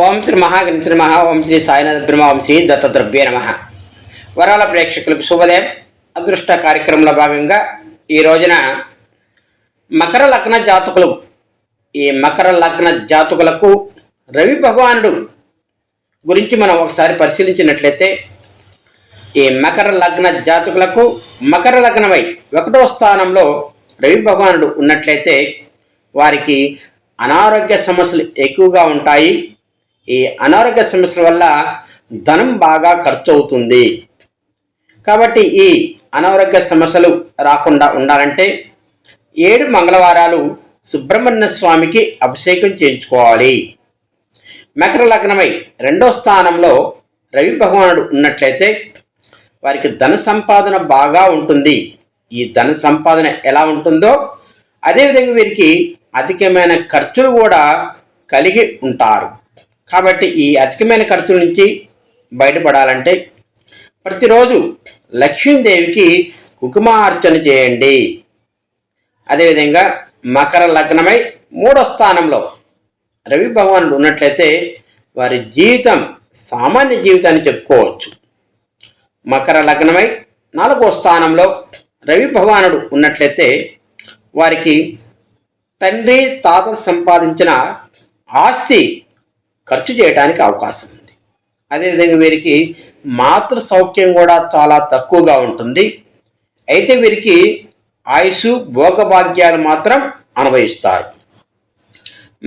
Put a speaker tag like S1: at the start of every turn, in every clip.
S1: ఓం శ్రీ మహాగణిత నమ ఓం శ్రీ సాయినాథ బ్రహ్మ ఓం శ్రీ దత్తద్రవ్య నమ. వరాల ప్రేక్షకులకు శుభోదయం. అదృష్ట కార్యక్రమంలో భాగంగా ఈ రోజున మకర లగ్న జాతకులు ఈ మకర లగ్న జాతకులకు రవి భగవానుడు గురించి మనం ఒకసారి పరిశీలించినట్లయితే ఈ మకర లగ్న జాతకులకు మకర లగ్నమై ఒకటో స్థానంలో రవి భగవానుడు ఉన్నట్లయితే వారికి అనారోగ్య సమస్యలు ఎక్కువగా ఉంటాయి. ఈ అనారోగ్య సమస్యల వల్ల ధనం బాగా ఖర్చు అవుతుంది. కాబట్టి ఈ అనారోగ్య సమస్యలు రాకుండా ఉండాలంటే ఏడు మంగళవారాలు సుబ్రహ్మణ్య స్వామికి అభిషేకం చేయించుకోవాలి. మకర లగ్నమై రెండో స్థానంలో రవి భగవానుడు ఉన్నట్లయితే వారికి ధన సంపాదన బాగా ఉంటుంది. ఈ ధన సంపాదన ఎలా ఉంటుందో అదేవిధంగా వీరికి అధికమైన ఖర్చులు కూడా కలిగి ఉంటారు. కాబట్టి ఈ అధికమైన ఖర్చుల నుంచి బయటపడాలంటే ప్రతిరోజు లక్ష్మీదేవికి కుకుమార్చన చేయండి. అదేవిధంగా మకర లగ్నమై మూడో స్థానంలో రవి భగవానుడు ఉన్నట్లయితే వారి జీవితం సామాన్య జీవితాన్ని చెప్పుకోవచ్చు. మకర లగ్నమై నాలుగో స్థానంలో రవి భగవానుడు ఉన్నట్లయితే వారికి తండ్రి తాత సంపాదించిన ఆస్తి ఖర్చు చేయడానికి అవకాశం ఉంది. అదేవిధంగా వీరికి మాతృ సౌఖ్యం కూడా చాలా తక్కువగా ఉంటుంది. అయితే వీరికి ఆయుష్ భోగభాగ్యాలు మాత్రం అనుభవిస్తారు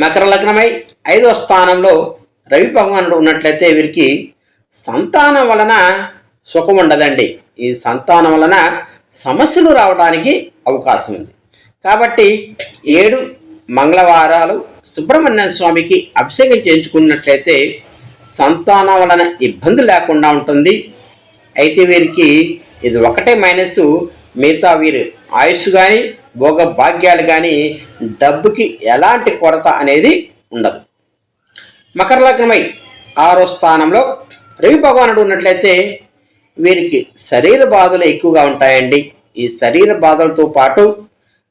S1: మకర లగ్నమై ఐదో స్థానంలో రవి భగవానుడు ఉన్నట్లయితే వీరికి సంతానం వలన సుఖం ఉండదండి. ఈ సంతానం వలన సమస్యలు రావడానికి అవకాశం ఉంది. కాబట్టి ఏడు మంగళవారాలు సుబ్రహ్మణ్య స్వామికి అభిషేకం చేయించుకున్నట్లయితే సంతానం వలన ఇబ్బంది లేకుండా ఉంటుంది. అయితే వీరికి ఇది ఒకటే మైనస్. మిగతా వీరు ఆయుష్ కానీ భోగ భాగ్యాలు కానీ డబ్బుకి ఎలాంటి కొరత అనేది ఉండదు. మకర లగ్నమై ఆరో స్థానంలో రవి భగవానుడు ఉన్నట్లయితే వీరికి శరీర బాధలు ఎక్కువగా ఉంటాయండి. ఈ శరీర బాధలతో పాటు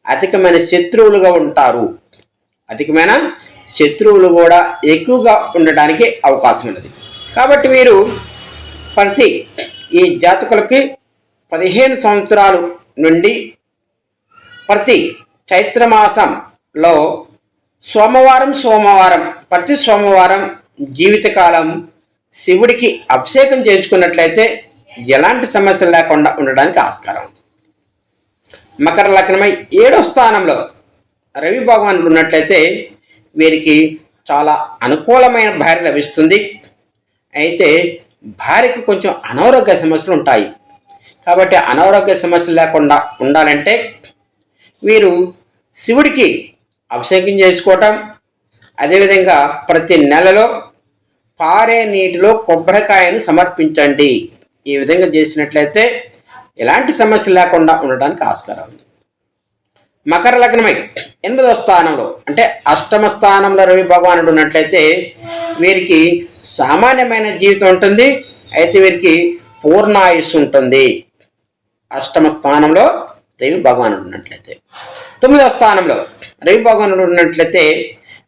S1: అధికమైన శత్రువులుగా ఉంటారు. అధికమైన శత్రువులు కూడా ఎక్కువగా ఉండడానికి అవకాశం ఉన్నది. కాబట్టి వీరు ప్రతి ఈ జాతకులకి పదిహేను సంవత్సరాలు నుండి ప్రతి చైత్రమాసంలో సోమవారం సోమవారం ప్రతి సోమవారం జీవితకాలం శివుడికి అభిషేకం చేయించుకున్నట్లయితే ఎలాంటి సమస్యలు లేకుండా ఉండడానికి ఆస్కారం ఉంది. మకర లగ్నమై ఏడో స్థానంలో రవి భగవానుడు ఉన్నట్లయితే వీరికి చాలా అనుకూలమైన భార్య లభిస్తుంది. అయితే భార్యకు కొంచెం అనారోగ్య సమస్యలు ఉంటాయి. కాబట్టి అనారోగ్య సమస్యలు లేకుండా ఉండాలంటే వీరు శివుడికి అభిషేకం చేసుకోవటం అదేవిధంగా ప్రతి నెలలో పారే నీటిలో కొబ్బరికాయను సమర్పించండి. ఈ విధంగా చేసినట్లయితే ఎలాంటి సమస్య లేకుండా ఉండడానికి ఆస్కారం ఉంది. మకర లగ్నమై ఎనిమిదవ స్థానంలో అంటే అష్టమ స్థానంలో రవి భగవానుడు ఉన్నట్లయితే వీరికి సామాన్యమైన జీవితం ఉంటుంది అయితే వీరికి పూర్ణాయుస్సు ఉంటుంది. అష్టమ స్థానంలో రవి భగవానుడు ఉన్నట్లయితే. తొమ్మిదవ స్థానంలో రవి భగవానుడు ఉన్నట్లయితే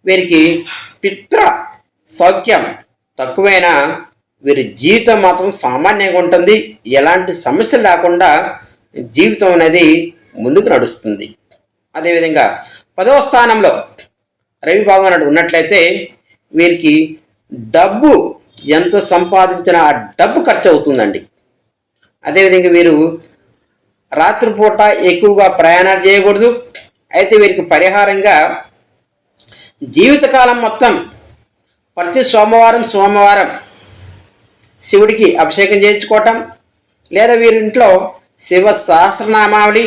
S1: వీరికి పిత్ర సౌఖ్యం తక్కువైనా వీరి జీవితం మాత్రం సామాన్యంగా ఉంటుంది. ఎలాంటి సమస్య లేకుండా జీవితం అనేది ముందుకు నడుస్తుంది. అదేవిధంగా పదవ స్థానంలో రవి భగవానుడు ఉన్నట్లయితే వీరికి డబ్బు ఎంత సంపాదించినా ఆ డబ్బు ఖర్చు అవుతుందండి అదేవిధంగా వీరు రాత్రిపూట ఎక్కువగా ప్రయాణాలు చేయకూడదు. అయితే వీరికి పరిహారంగా జీవితకాలం మొత్తం ప్రతి సోమవారం సోమవారం శివుడికి అభిషేకం చేయించుకోవటం లేదా వీరింట్లో శివ సహస్రనామావళి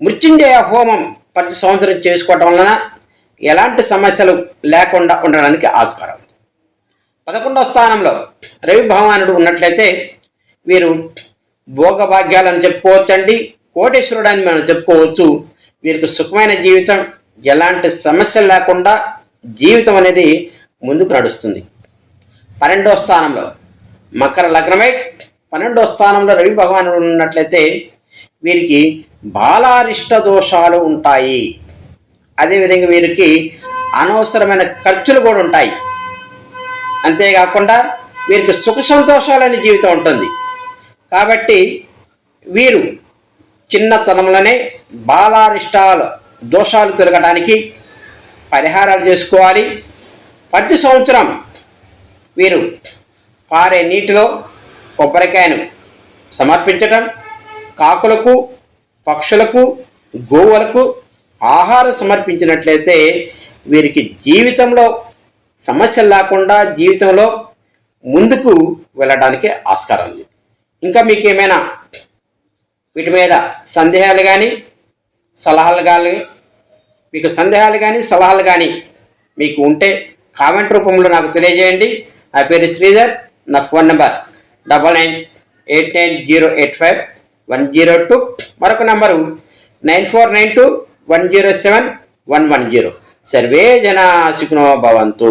S1: మృత్యుంజయ హోమం ప్రతి సంవత్సరం చేసుకోవటం వలన ఎలాంటి సమస్యలు లేకుండా ఉండడానికి ఆస్కారం. పదకొండవ స్థానంలో రవి భగవానుడు ఉన్నట్లయితే వీరు భోగభాగ్యాలను చెప్పుకోవచ్చండి కోటేశ్వరుడు అని మనం చెప్పుకోవచ్చు. వీరికి సుఖమైన జీవితం ఎలాంటి సమస్యలు లేకుండా జీవితం అనేది ముందుకు నడుస్తుంది. పన్నెండవ స్థానంలో మకర లగ్నమై పన్నెండవ స్థానంలో రవి భగవానుడు ఉన్నట్లయితే వీరికి బాలారిష్ట దోషాలు ఉంటాయి అదేవిధంగా వీరికి అనవసరమైన ఖర్చులు కూడా ఉంటాయి. అంతేకాకుండా వీరికి సుఖ సంతోషాలనే జీవితం ఉంటుంది. కాబట్టి వీరు చిన్నతనంలోనే బాలారిష్టాలు దోషాలు తొలగడానికి పరిహారాలు చేసుకోవాలి. ప్రతి సంవత్సరం వీరు పారే నీటిలో కొబ్బరికాయను సమర్పించటం కాకులకు పక్షులకు గోవులకు ఆహారం సమర్పించినట్లయితే వీరికి జీవితంలో సమస్యలు లేకుండా జీవితంలో ముందుకు వెళ్ళడానికి ఆస్కారం ఉంది. ఇంకా మీకు ఏమైనా వీటి మీద సందేహాలు కానీ సలహాలు కానీ మీకు సందేహాలు కానీ సలహాలు కానీ మీకు ఉంటే కామెంట్ రూపంలో నాకు తెలియజేయండి. నా పేరు శ్రీధర్. నా phone number double nine eight nine zero eight five one zero two. మరొక number nine four nine two one zero seven one one zero. Survey జనా సుఖినో భవంతు.